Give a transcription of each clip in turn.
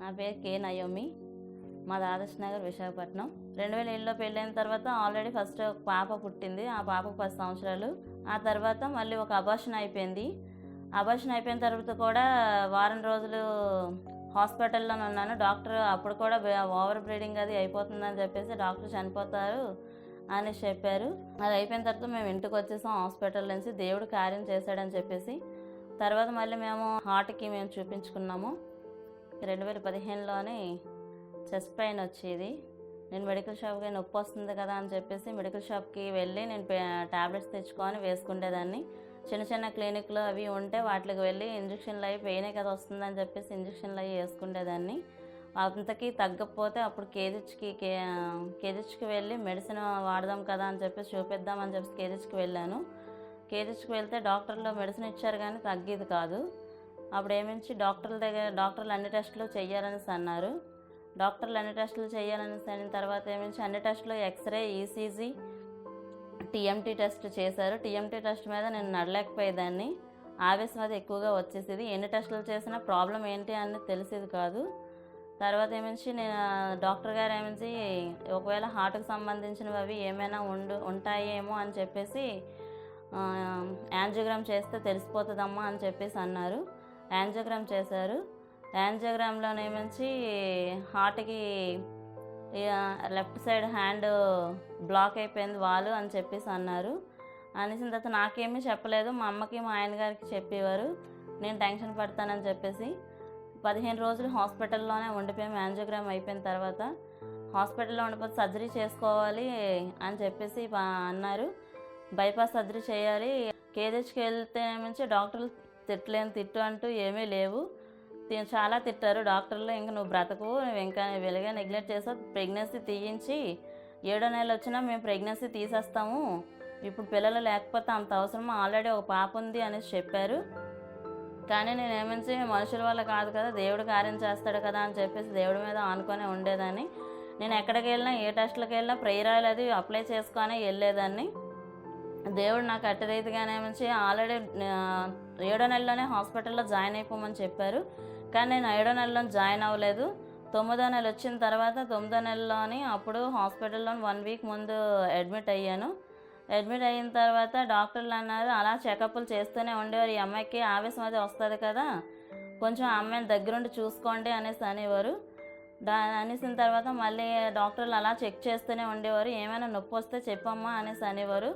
నా పేరు కే నయోమి. మాది ఆదర్శ్ నగర్ విశాఖపట్నం. రెండు వేల ఏళ్ళలో పెళ్ళైన తర్వాత ఆల్రెడీ ఫస్ట్ ఒక పాప పుట్టింది. ఆ పాపకు పది సంవత్సరాలు. ఆ తర్వాత మళ్ళీ ఒక అబార్షన్ అయిపోయింది. అబార్షన్ అయిపోయిన తర్వాత కూడా వారం రోజులు హాస్పిటల్లో ఉన్నాను. డాక్టర్ అప్పుడు కూడా ఓవర్ బ్రీడింగ్ అది అయిపోతుందని చెప్పేసి డాక్టర్ చనిపోతారు అని చెప్పారు. అది అయిపోయిన తర్వాత మేము ఇంటికి వచ్చేసాం హాస్పిటల్ నుంచి. దేవుడు కార్యం చేశాడని చెప్పేసి. తర్వాత మళ్ళీ మేము హార్ట్కి మేము చూపించుకున్నాము. రెండు వేల పదిహేనులోని చెస్ట్ పెయిన్ వచ్చేది. నేను మెడికల్ షాప్కి నొప్పి వస్తుంది కదా అని చెప్పేసి మెడికల్ షాప్కి వెళ్ళి నేను టాబ్లెట్స్ తెచ్చుకొని వేసుకునేదాన్ని చిన్న చిన్న క్లినిక్లు అవి ఉంటే వాటికి వెళ్ళి ఇంజక్షన్లు అవి పెయినే కదా వస్తుందని చెప్పేసి ఇంజక్షన్లు అవి వేసుకునేదాన్ని అంతకీ తగ్గకపోతే అప్పుడు కేజిచ్కి కే కేజిచ్కి వెళ్ళి మెడిసిన్ వాడదాం కదా అని చెప్పేసి చూపిద్దాం అని చెప్పేసి కేజిచ్కి వెళ్ళాను. కేజిచ్కి వెళ్తే డాక్టర్లు మెడిసిన్ ఇచ్చారు కానీ తగ్గేది కాదు. అప్పుడు ఏమించి డాక్టర్ల దగ్గర డాక్టర్లు అన్ని టెస్టులు చేయాలనేసి అన్నారు డాక్టర్లు అన్ని టెస్టులు చేయాలనేసి అన్న తర్వాత ఏమించి అన్ని టెస్టులు ఎక్స్రే ఈసీజీ టీఎంటీ టెస్ట్ చేశారు. టీఎంటీ టెస్ట్ మీద నేను నడలేకపోయేదాన్ని. ఆవేశం అది ఎక్కువగా వచ్చేసేది. ఎన్ని టెస్టులు చేసినా ప్రాబ్లం ఏంటి అని తెలిసేది కాదు. తర్వాత ఏమించి నేను డాక్టర్ గారు ఏమించి ఒకవేళ హార్ట్కి సంబంధించినవి అవి ఏమైనా ఉండు ఉంటాయేమో అని చెప్పేసి యాంజియోగ్రామ్ చేస్తే తెలిసిపోతుందమ్మా అని చెప్పేసి అన్నారు. యాంజియోగ్రామ్ చేశారు. యాంజియోగ్రామ్లో ఏమించి హార్ట్కి లెఫ్ట్ సైడ్ హ్యాండ్ బ్లాక్ అయిపోయింది వాళ్ళు అని చెప్పేసి అన్నారు. అనేసిన తర్వాత నాకేమీ చెప్పలేదు. మా అమ్మకి మా ఆయన గారికి చెప్పేవారు. నేను టెన్షన్ పడతానని చెప్పేసి పదిహేను రోజులు హాస్పిటల్లోనే ఉండిపోయాం. యాంజియోగ్రామ్ అయిపోయిన తర్వాత హాస్పిటల్లో ఉండిపోతే సర్జరీ చేసుకోవాలి అని చెప్పేసి అన్నారు. బైపాస్ సర్జరీ చేయాలి. కేజీహెచ్కి వెళ్తే నుంచి డాక్టర్లు తిట్టలేని తిట్టు అంటూ ఏమీ లేవు. చాలా తిట్టారు డాక్టర్లు. ఇంకా నువ్వు బ్రతకు నువ్వు ఇంకా వెలుగా నెగ్లెక్ట్ చేసావు. ప్రెగ్నెన్సీ తీయించి ఏడో నెలలు వచ్చినా మేము ప్రెగ్నెన్సీ తీసేస్తాము. ఇప్పుడు పిల్లలు లేకపోతే అంత అవసరమా? ఆల్రెడీ ఒక పాప ఉంది అనేసి చెప్పారు. కానీ నేను ఏమించి మనుషుల వల్ల కాదు కదా దేవుడు కార్యం చేస్తాడు కదా అని చెప్పేసి దేవుడి మీద ఆనుకొని ఉండేదాన్ని. నేను ఎక్కడికి వెళ్ళినా ఏ టెస్ట్లకు వెళ్ళినా ప్రేయర్ ఆయిల్ అది అప్లై చేసుకొని వెళ్ళేదాన్ని. దేవుడు నాకు అట్టి రీతిగానే ఏమించి ఆల్రెడీ ఏడో నెలలోనే హాస్పిటల్లో జాయిన్ అయిపోమని చెప్పారు. కానీ నేను ఏడో నెలలో జాయిన్ అవ్వలేదు. తొమ్మిదో నెల వచ్చిన తర్వాత తొమ్మిదో నెలలోని అప్పుడు హాస్పిటల్లో వన్ వీక్ ముందు అడ్మిట్ అయ్యాను. అడ్మిట్ అయిన తర్వాత డాక్టర్లు అన్నారు అలా చెకప్లు చేస్తూనే ఉండేవారు. ఈ అమ్మాయికి ఆవేశం అది వస్తుంది కదా. కొంచెం అమ్మాయిని దగ్గరుండి చూసుకోండి అనేసి అనేవారు. దా అనేసిన తర్వాత మళ్ళీ డాక్టర్లు అలా చెక్ చేస్తూనే ఉండేవారు. ఏమైనా నొప్పి వస్తే చెప్పమ్మా అనేసి అనేవారు.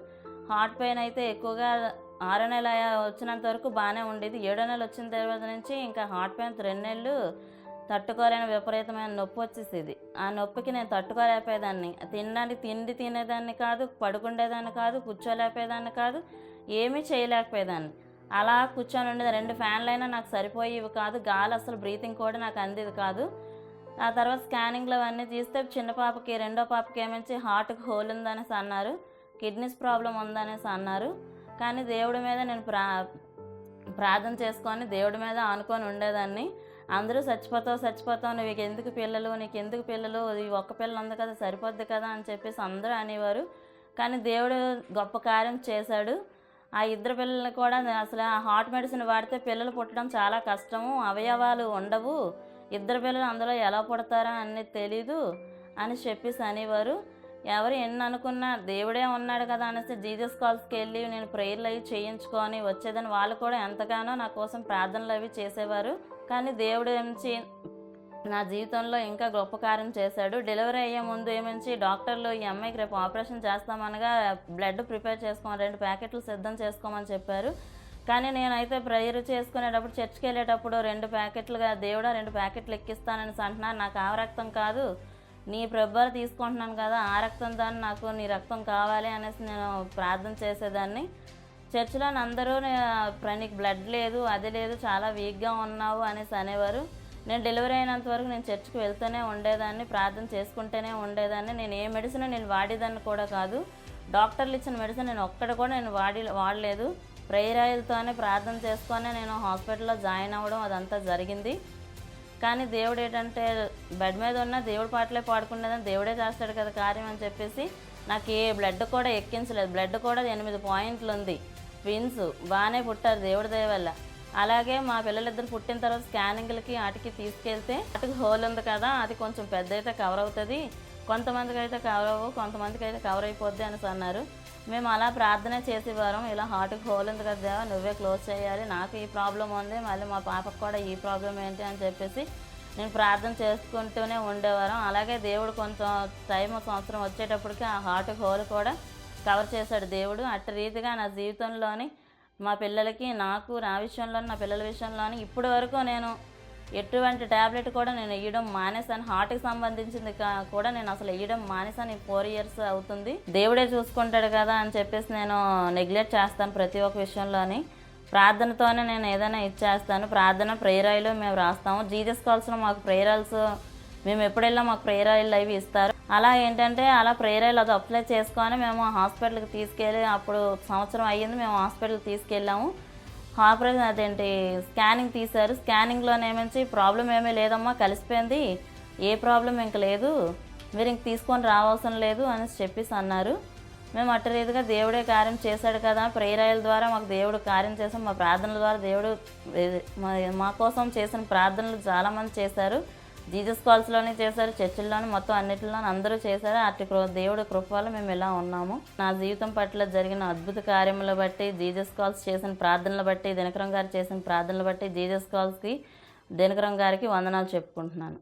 హార్ట్ పెయిన్ అయితే ఎక్కువగా ఆరో నెల వచ్చినంత వరకు బాగానే ఉండేది. ఏడో నెల వచ్చిన తర్వాత నుంచి ఇంకా హార్ట్ పెయిన్ రెండు నెలలు తట్టుకోలేని విపరీతమైన నొప్పి వచ్చేసేది. ఆ నొప్పికి నేను తట్టుకోలేకపోయేదాన్ని. తినడానికి తిండి తినేదాన్ని కాదు పడుకుండేదాన్ని కాదు కూర్చోలేకపోయేదాన్ని కాదు ఏమీ చేయలేకపోయేదాన్ని. అలా కూర్చొని ఉండేది. రెండు ఫ్యాన్లైనా నాకు సరిపోయేవి కాదు. గాలి అసలు బ్రీతింగ్ కూడా నాకు అందేది కాదు. ఆ తర్వాత స్కానింగ్లో అవన్నీ తీస్తే చిన్న పాపకి రెండో పాపకి ఏమించి హార్ట్కి హోల్ ఉందనేసి అన్నారు. కిడ్నీస్ ప్రాబ్లం ఉందనేసి అన్నారు. కానీ దేవుడి మీద నేను ప్రా ప్రార్థన చేసుకొని దేవుడి మీద ఆనుకొని ఉండేదాన్ని. అందరూ చచ్చిపోతావు చచ్చిపోతావు నీకు ఎందుకు పిల్లలు నీకు ఎందుకు పిల్లలు ఈ ఒక్క పిల్ల ఉంది కదా సరిపోద్ది కదా అని చెప్పేసి అందరూ అనేవారు. కానీ దేవుడు గొప్ప కార్యం చేశాడు. ఆ ఇద్దరు పిల్లలు కూడా అసలు ఆ హార్ట్ మెడిసిన్ వాడితే పిల్లలు పుట్టడం చాలా కష్టము అవయవాలు ఉండవు. ఇద్దరు పిల్లలు అందులో ఎలా పుడతారా అనేది తెలీదు అని చెప్పేసి అనేవారు. ఎవరు ఎన్ని అనుకున్నా దేవుడే ఉన్నాడు కదా అనేసి జీజస్ కాల్స్కి వెళ్ళి నేను ప్రేయర్లు అవి చేయించుకొని వచ్చేదని వాళ్ళు కూడా ఎంతగానో నా కోసం ప్రార్థనలు అవి చేసేవారు. కానీ దేవుడు ఏమించి నా జీవితంలో ఇంకా గొప్ప కార్యం చేశాడు. డెలివరీ అయ్యే ముందు ఏమించి డాక్టర్లు ఈ అమ్మాయికి రేపు ఆపరేషన్ చేస్తామనగా బ్లడ్ ప్రిపేర్ చేసుకోమని రెండు ప్యాకెట్లు సిద్ధం చేసుకోమని చెప్పారు. కానీ నేనైతే ప్రేయర్ చేసుకునేటప్పుడు చర్చ్కి వెళ్ళేటప్పుడు రెండు ప్యాకెట్లుగా దేవుడా రెండు ప్యాకెట్లు ఎక్కిస్తానని అంటున్నారు. నాకు ఆవరక్తం కాదు. నీ ప్రభారు తీసుకుంటున్నాను కదా ఆ రక్తం దాన్ని నాకు నీ రక్తం కావాలి అనేసి నేను ప్రార్థన చేసేదాన్ని. చర్చిలో అందరూ నే- నీకు బ్లడ్ లేదు అది లేదు చాలా వీక్గా ఉన్నావు అనేసి అనేవారు. నేను డెలివరీ అయినంత వరకు నేను చర్చికి వెళ్తూనే ఉండేదాన్ని ప్రార్థన చేసుకుంటూనే ఉండేదాన్ని. నేను ఏ మెడిసిన్ నేను వాడేదాన్ని కూడా కాదు. డాక్టర్లు ఇచ్చిన మెడిసిన్ నేను ఒక్కడ కూడా నేను వాడి వాడలేదు. ప్రేయరాయిలతోనే ప్రార్థన చేసుకొని నేను హాస్పిటల్లో జాయిన్ అవ్వడం అదంతా జరిగింది. కానీ దేవుడు ఏంటంటే బెడ్ మీద ఉన్న దేవుడి పాటలే పాడుకునేదని దేవుడే చేస్తాడు కదా కార్యం అని చెప్పేసి నాకు ఏ బ్లడ్ కూడా ఎక్కించలేదు. బ్లడ్ కూడా ఎనిమిది పాయింట్లు ఉంది. ట్విన్స్ బాగానే పుట్టారు దేవుడి దయవల్ల అలాగే మా పిల్లలిద్దరు పుట్టిన తర్వాత స్కానింగ్లకి వాటికి తీసుకెళ్తే వాటికి హోల్ ఉంది కదా అది కొంచెం పెద్ద అయితే కవర్ అవుతుంది. కొంతమందికి అయితే కవర్ అవ్వవు కొంతమందికి అయితే కవర్ అయిపోద్ది అనేసి అన్నారు. మేము అలా ప్రార్థన చేసేవారం ఇలా హార్ట్కి హోల్ ఉంది కదా నువ్వే క్లోజ్ చేయాలి. నాకు ఈ ప్రాబ్లం ఉంది మళ్ళీ మా పాపకు కూడా ఈ ప్రాబ్లం ఏంటి అని చెప్పేసి నేను ప్రార్థన చేసుకుంటూనే ఉండేవారం. అలాగే దేవుడు కొంచెం టైం సంవత్సరం వచ్చేటప్పటికి ఆ హార్ట్ హోల్ కూడా కవర్ చేశాడు దేవుడు. అట్టి రీతిగా నా జీవితంలోని మా పిల్లలకి నాకు నా విషయంలో నా పిల్లల విషయంలోని ఇప్పటి వరకు నేను ఎటువంటి ట్యాబ్లెట్ కూడా నేను వేయడం మానేసాను హార్ట్కి సంబంధించింది కూడా నేను అసలు వేయడం మానేసాను ఫోర్ ఇయర్స్ అవుతుంది. దేవుడే చూసుకుంటాడు కదా అని చెప్పేసి నేను నెగ్లెక్ట్ చేస్తాను ప్రతి ఒక్క విషయంలోని. ప్రార్థనతోనే నేను ఏదైనా ఇచ్చేస్తాను. ప్రార్థన ప్రేరాయిలు మేము రాస్తాము. జీజస్ కాల్స్లో మాకు ప్రేరాల్స్ మేము ఎప్పుడెళ్ళా మాకు ప్రేరాయిల్ అవి ఇస్తారు. అలా ఏంటంటే అలా ప్రేరాయిల్ అది అప్లై చేసుకొని మేము హాస్పిటల్కి తీసుకెళ్ళి అప్పుడు సంవత్సరం అయ్యింది. మేము హాస్పిటల్కి తీసుకెళ్ళాము. ఆపరేషన్ అదేంటి? స్కానింగ్ తీశారు. స్కానింగ్లోనేమించి ప్రాబ్లం ఏమీ లేదమ్మా కలిసిపోయింది. ఏ ప్రాబ్లం ఇంక లేదు. మీరు ఇంక తీసుకొని రావాల్సిన లేదు అని చెప్పేసి అన్నారు. మేము అట్ట రీతిగా దేవుడే కార్యం చేశాడు కదా. ప్రేరాయల ద్వారా మాకు దేవుడు కార్యం చేసాం మా ప్రార్థనల ద్వారా దేవుడు మా కోసం చేసిన ప్రార్థనలు చాలామంది చేశారు. జీజస్ కాల్స్లోనే చేశారు చర్చిల్లోనే మొత్తం అన్నిటిలోనే అందరూ చేశారు. అట్టి కృ దేవుడి కృప వల్ల మేము ఇలా ఉన్నాము. నా జీవితం పట్ల జరిగిన అద్భుత కార్యములు బట్టి జీజస్ కాల్స్ చేసిన ప్రార్థనలు బట్టి దినకరం గారు చేసిన ప్రార్థనలు బట్టి జీజస్ కాల్స్కి దినకరం గారికి వందనాలు చెప్పుకుంటున్నాను.